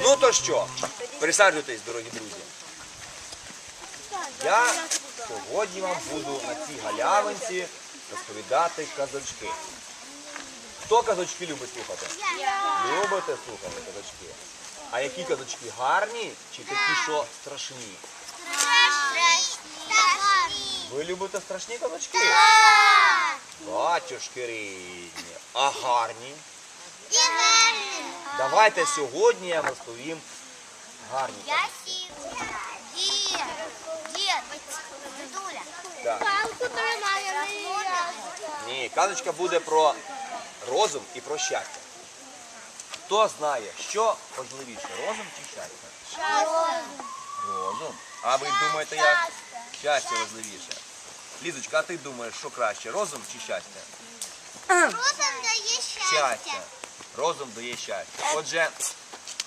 Ну то що, присаджуйтесь, дорогі друзі. Я сьогодні вам буду на цій галявинці розповідати казочки. Хто казочки любить слухати? Любите слухати казочки? А які казочки гарні чи такі, що страшні? Ви любите страшні казочки? Батюшки рідні. А гарні? Давайте сьогодні я вам розповім гарні казочки. Так. Палку тримає. Ні, казочка буде про розум і про щастя. Хто знає, що важливіше, розум чи щастя? Розум. А ви думаєте, як щастя важливіше? Лізочка, а ти думаєш, що краще, розум чи щастя? Розум дає Щастя. Розум дає щастя. Отже,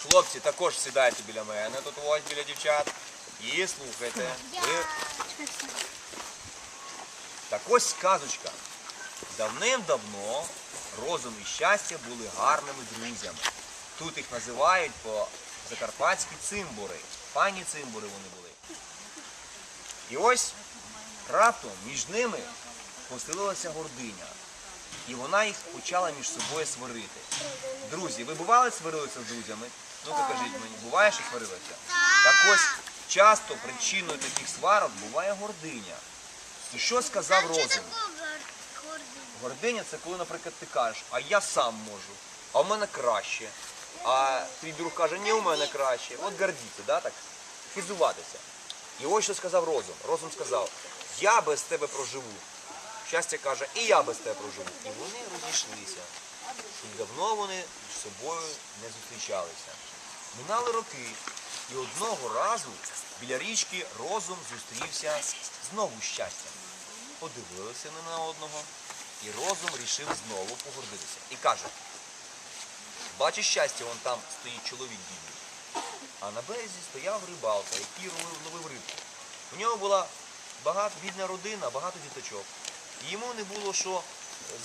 хлопці також сідайте біля мене, тут ось біля дівчат. І слухайте. Ви... Так ось казочка. Давним-давно розум і щастя були гарними друзями. Тут їх називають по закарпатські цимбури. Пані цимбури вони були. І ось раптом між ними поселилася гординя. І вона їх почала між собою сварити. Друзі, ви бували сварилися з друзями? Ну покажіть мені, буває, що сварилися? Так ось часто причиною таких сварок буває гординя. І що сказав розум? Гординя це коли, наприклад, ти кажеш, а я сам можу, а в мене краще. А твій друг каже, ні, у мене краще. От гордіться, да, так? Хизуватися. І ось що сказав розум. Розум сказав, я без тебе проживу. Щастя каже, і я без тебе проживу. І вони розійшлися. І давно вони між собою не зустрічалися. Минали роки, і одного разу біля річки розум зустрівся знову щастям. Подивилися не на одного, і розум рішив знову погордитися. І каже, бачиш щастя, вон там стоїть чоловік бідний. А на березі стояв рибалка, який ловив рибку. У нього була багато, бідна родина, багато діточок. Йому не було що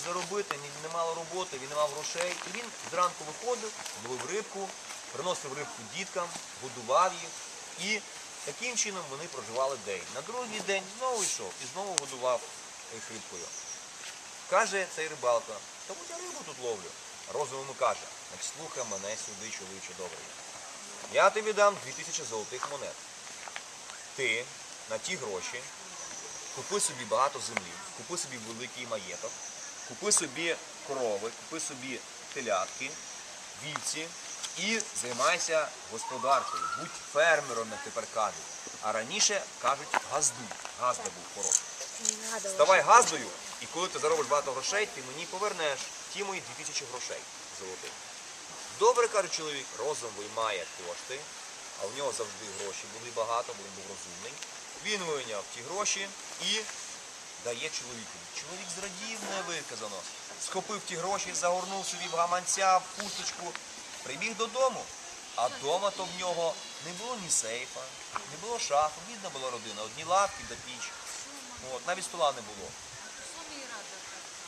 заробити, не мало роботи, він не мав грошей. І він зранку виходив, ловив рибку, приносив рибку діткам, годував їх. І таким чином вони проживали день. На другий день знову йшов і знову годував їх рибкою. Каже цей рибалка, будь я рибу тут ловлю. Розум каже, слухай мене сюди, чоловіче добрий. Я тобі дам 2000 золотих монет. Ти на ті гроші купи собі багато землі, купи собі великий маєток, купи собі корови, купи собі телятки, вівці і займайся господаркою. Будь фермером, як тепер кажуть. А раніше кажуть газду. Газда був хороший. Ставай газдою, і коли ти заробиш багато грошей, ти мені повернеш ті мої 2000 грошей золотих. Добре, каже чоловік, розум виймає кошти, а в нього завжди гроші були багато, бо він був розумний. Він вийняв ті гроші і дає чоловіку. Чоловік зрадів невиказано. Схопив ті гроші, загорнув собі в гаманця, в пусточку, прибіг додому. А вдома то в нього не було ні сейфа, не було шафи, бідна була родина, одні лавки до піч. От, навіть стола не було.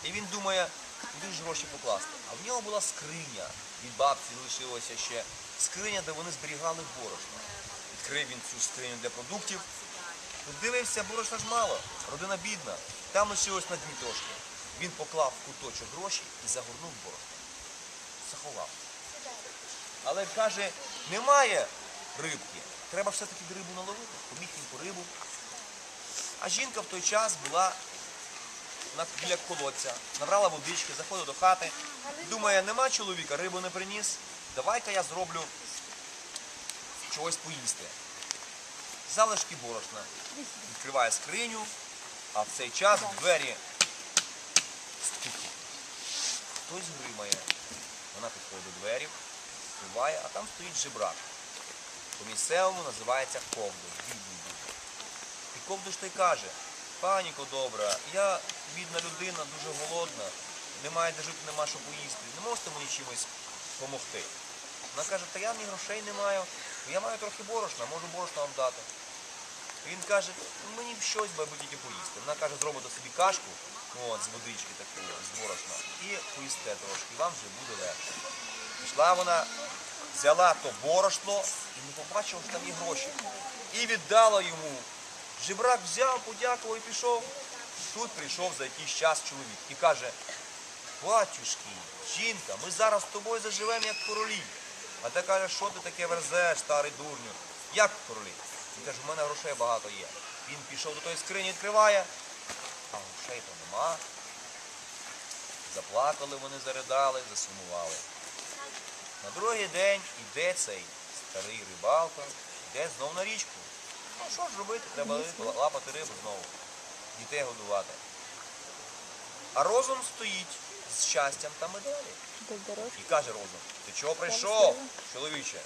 І він думає, куди ж гроші покласти. А в нього була скриня. Від бабці лишилося ще скриня, де вони зберігали борошно. Відкрив він цю скриню для продуктів. Дивився, борошна ж мало, родина бідна. Там лишилось на дні трошки. Він поклав в куточок гроші і загорнув борошно. Заховав. Але каже, немає рибки. Треба все-таки рибу наловити. Поміг він по рибу. А жінка в той час була біля колодця, набрала водички, заходить до хати, думає, нема чоловіка, рибу не приніс, давай-ка я зроблю чогось поїсти. Залишки борошна. Відкриває скриню, а в цей час двері стукає. Хтось гримає. Вона підходить до дверів, відкриває, а там стоїть жебрак. По-місцевому називається ковдуш, бідний дуже. І ковдуш той каже, паніко добра, я бідна людина, дуже голодна, немає де жити, нема що поїсти. Не можете мені чимось допомогти? Вона каже, та я ні грошей не маю, я маю трохи борошна, можу борошна вам дати. Він каже, «Ну, мені б щось, аби тільки поїсти. Вона каже, зробите собі кашку, от, з водички такої, з борошна, і поїсте трошки, вам вже буде легше. Пішла вона, взяла то борошно і не побачила, що там є гроші. І віддала йому. Жебрак взяв, подякував і пішов. Тут прийшов за якийсь час чоловік і каже, батюшки, жінка, ми зараз з тобою заживемо як королі. А ти каже, що ти таке верзеш, старий дурню? Як королі? Він каже, в мене грошей багато є. Він пішов до тої скрині, відкриває, а грошей то нема. Заплакали вони, заридали, засумували. На другий день іде цей старий рибалка, йде знов на річку. Ну що ж робити? Треба лапати рибу знову, дітей годувати. А розум стоїть з щастям та медалі. І каже розум, ти чого прийшов, чоловіче?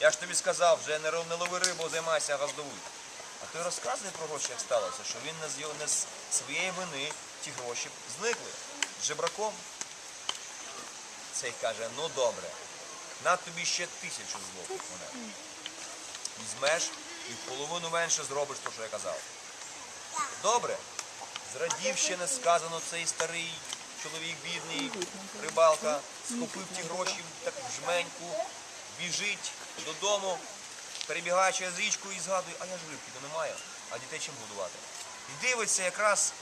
Я ж тобі сказав, вже не, не лови рибу, займайся, а газдовуй. А той розказує про гроші, як сталося, що він не з, не з своєї вини ті гроші зникли з жебраком. Цей каже, ну добре, на тобі ще тисячу злотих монет. Візьмеш і в половину менше зробиш те, що я казав. Добре. Зрадів ще не сказано цей старий чоловік бідний, рибалка, схопив ті гроші так в жменьку, біжить додому, перебігає через річку і згадує, а я ж рибки то немає, а дітей чим годувати. І дивиться якраз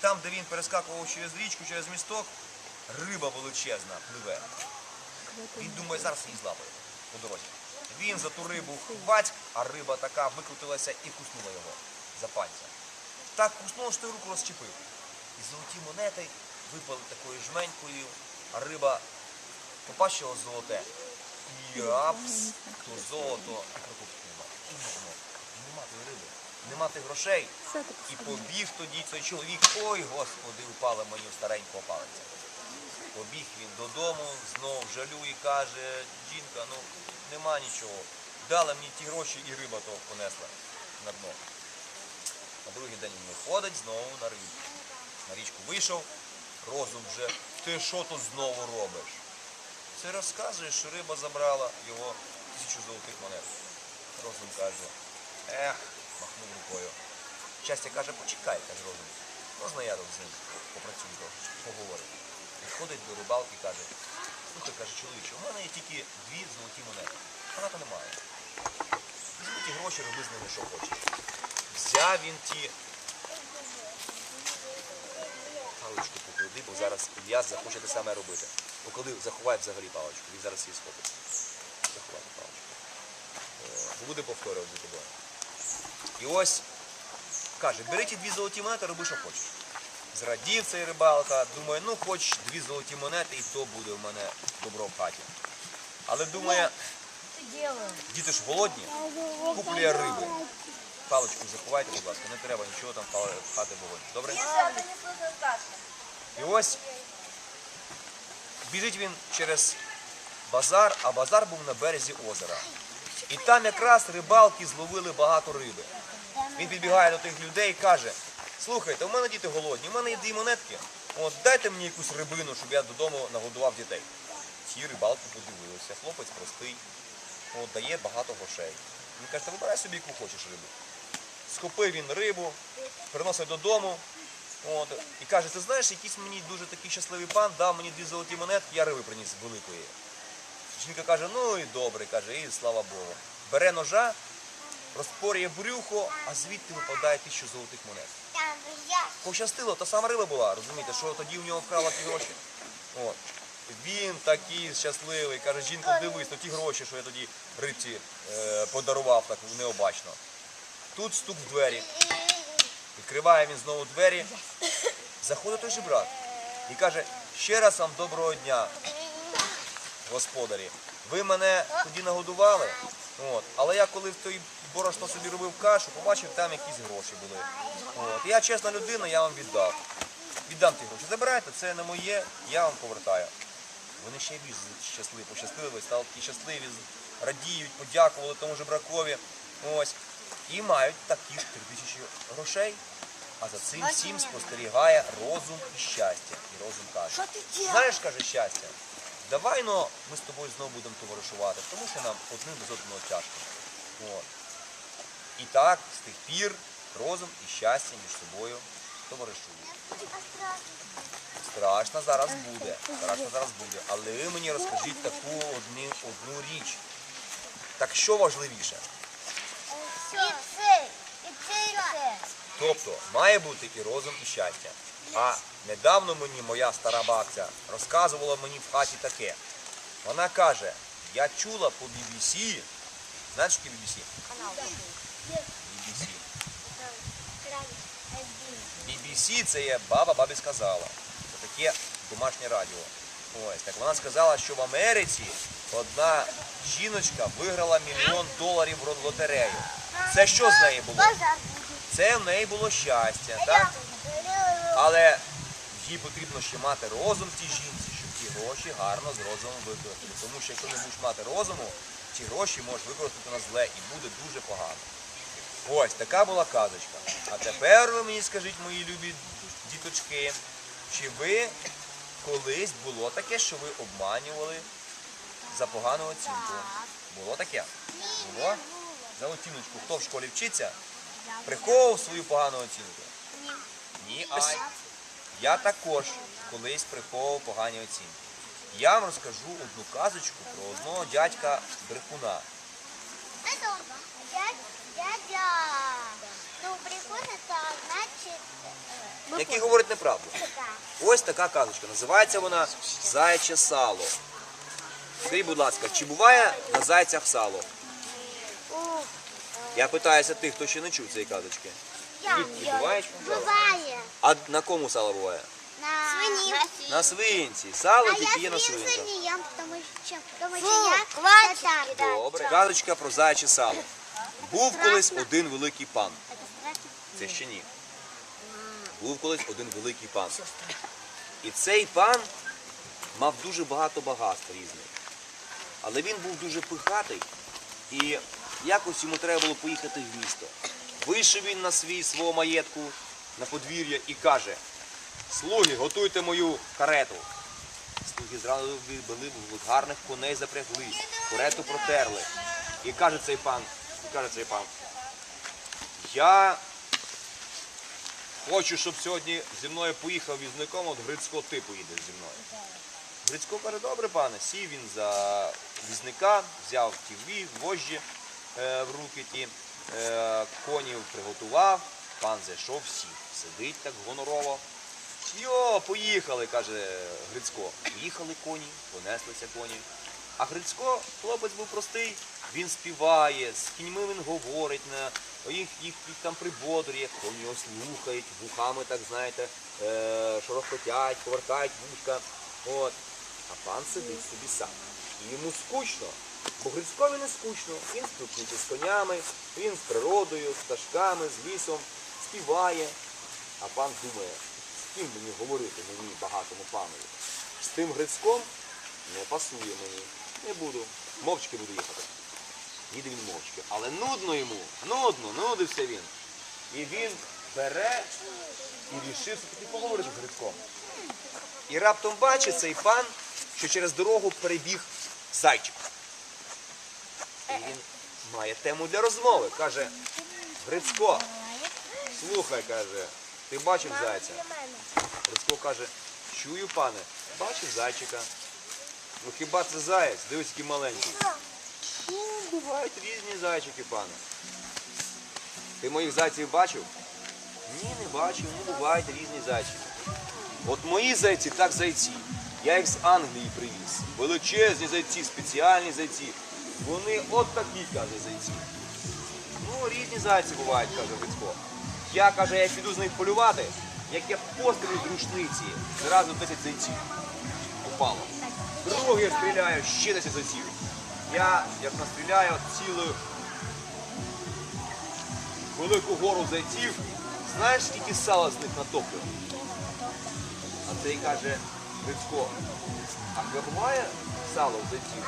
там, де він перескакував через річку, через місток, риба величезна пливе. Він думає, зараз її злапає по дорозі. Він за ту рибу хвать, а риба така викрутилася і куснула його за пальця. Так куснуло, що руку розчепив. І золоті монети випали такою жменькою, а риба побачила золоте. І апс, то золото і проковтнула. І не змог. Нема тої риби, нема тих грошей. І побіг тоді цей чоловік, ой, господи, упала мені в старенького палиця. Побіг він додому, знов жалює, каже, жінка, ну нема нічого. Дала мені ті гроші і риба того понесла на дно. На другий день він виходить знову на рибу. На річку вийшов, розум вже, ти що тут знову робиш? Це розказує, що риба забрала його тисячу золотих монет. Розум каже, ех, махнув рукою. Щастя каже, почекай, каже розум. Можна я тут з ним попрацюю трошки, поговорю. Підходить до рибалки і каже, слухай, каже, чоловіче, у мене є тільки дві золоті монети. Вона то немає. Візьми ті гроші, роби з ними, що хочеш. Взяв він ті паличку бо зараз Ільяс захоче те саме робити. Поклади, заховай взагалі паличку, він зараз її схопить. Заховай паличку. Е, буде повторювати за тобою. І ось каже, бери ті дві золоті монети, роби, що хочеш. Зрадів цей рибалка, думає, ну хоч дві золоті монети, і то буде в мене добро в хаті. Але думає, діти ж голодні, куплює риби. Паличку заховайте, будь ласка, не треба нічого там в вогонь. Добре? І ось біжить він через базар, а базар був на березі озера. І там якраз рибалки зловили багато риби. Він підбігає до тих людей і каже, слухайте, у мене діти голодні, у мене є дві монетки, от дайте мені якусь рибину, щоб я додому нагодував дітей. Ті рибалки подивилися, хлопець простий, от, дає багато грошей. Він каже, вибирай собі, яку хочеш рибу. Схопив він рибу, приносить додому. От, і каже, ти знаєш, якийсь мені дуже такий щасливий пан дав мені дві золоті монетки, я риби приніс великої. Жінка каже, ну і добре, каже, і слава Богу. Бере ножа, розпорює брюхо, а звідти випадає тисячу золотих монет. Пощастило, та сама риба була, розумієте, що тоді в нього вкрала ті гроші. От. Він такий щасливий, каже, жінко, дивись, на ті гроші, що я тоді рибці е, подарував так необачно. Тут стук в двері. Відкриває він знову двері, заходить той жебрак і каже, ще раз вам доброго дня, господарі. Ви мене тоді нагодували, от, але я коли в той борошно собі робив кашу, побачив, там якісь гроші були. От. Я чесна людина, я вам віддав. Віддам ті гроші. Забирайте, це не моє, я вам повертаю. Вони ще більш щасливі, пощасливі, стали такі щасливі, радіють, подякували тому жебракові. Ось. І мають такі ж три тисячі грошей. А за цим всім спостерігає розум і щастя. І розум каже. Знаєш, каже щастя, давай но ми з тобою знову будемо товаришувати, тому що нам одним без одного тяжко. От. І так, з тих пір розум і щастя між собою товаришують. Страшно зараз буде. Страшно зараз буде. Але ви мені розкажіть таку одну, одну річ. Так що важливіше? І це, і це, і це. Тобто має бути і розум, і щастя. А недавно мені моя стара бабця розказувала мені в хаті таке. Вона каже, я чула по BBC, знаєш, таке BBC? BBC. BBC це є баба бабі сказала. Це таке домашнє радіо. Ось так вона сказала, що в Америці одна жіночка виграла мільйон доларів в лотерею. Це що з неї було? Це в неї було щастя, так? Але їй потрібно ще мати розум в тій жінці, щоб ті гроші гарно з розумом використати. Тому що якщо не будеш мати розуму, ці гроші можеш використати на зле і буде дуже погано. Ось така була казочка. А тепер ви мені скажіть, мої любі діточки, чи ви колись було таке, що ви обманювали за погану оцінку? Було таке? Було? За оціночку. Хто в школі вчиться? Приховував свою погану оцінку? Ні. Ні, ай. Я також колись приховував погані оцінки. Я вам розкажу одну казочку про одного дядька брехуна. Это он. Дядя. Дядя. Ну, прикольно, это значит... э, який говорить неправду. Да. Ось така казочка. Називається вона Заяче сало. Скажіть, будь ласка, чи буває на зайцях сало? Я питаюся тих, хто ще не чув цієї казочки. буває? буває? Буває. А на кому сало буває? На свині. На свинці. Сало А тільки є на свинці. Добре. Казочка про заяче сало. Був колись один великий пан. Це. Це ще ні. Був колись один великий пан. І цей пан мав дуже багато багатств різних. Але він був дуже пихатий, і якось йому треба було поїхати в місто. Вийшов він на свій свого маєтку на подвір'я і каже: Слуги, готуйте мою карету. Слуги зразу вибили, гарних коней запрягли, карету протерли. І каже цей пан, і каже цей пан, я хочу, щоб сьогодні зі мною поїхав візником, от Грицько ти поїдеш зі мною. Грицько каже, добре, пане, сів він за візника, взяв ті вожжі в руки ті, е, конів приготував, пан зайшов, сів, сидить так гонорово. Йо, поїхали, каже Грицько. Поїхали коні, понеслися коні. А Грицько, хлопець був простий, він співає, з кіньми він говорить, на, їх, їх, їх там прибодрює, коні його слухають, вухами, так знаєте, е, шорохотять, повертають вушка. От. А пан сидить собі сам. І йому скучно. Бо Грицькові не скучно. Він спілкується з конями, він з природою, з пташками, з лісом, співає. А пан думає, з ким мені говорити мені багатому панові? З тим Грицьком не пасує мені. Не буду. Мовчки буду їхати. Їде він мовчки. Але нудно йому. Нудно, нудився він. І він бере і рішив таки поговорити з Грицьком. І раптом бачить цей пан, що через дорогу перебіг зайчик. І він має тему для розмови. Каже, Грицько, слухай, каже, ти бачив зайця? Грицько каже, чую, пане, бачив зайчика. Ну хіба це заєць? Дивись, який маленький. Ну, бувають різні зайчики, пане. Ти моїх зайців бачив? Ні, не бачив, ну бувають різні зайчики. От мої зайці так зайці. Я їх з Англії привіз. Величезні зайці, спеціальні зайці. Вони от такі, каже, зайці. Ну, різні зайці бувають, каже Грицько. Я, каже, я піду з них полювати, як я пострілю з рушниці. Зразу 10 зайців упало. Другий стріляю, ще 10 зайців. Я, як настріляю, цілу велику гору зайців. Знаєш, скільки сала з них натоплю? А цей каже Грицько, а буває сало в зайців.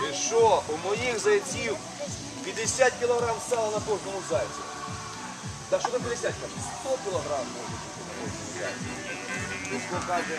Ти що, у моїх зайців 50 кілограм сала на кожному зайці. Та що там 50 каже? 100 кілограм може бути на кожному зайці. Десь каже.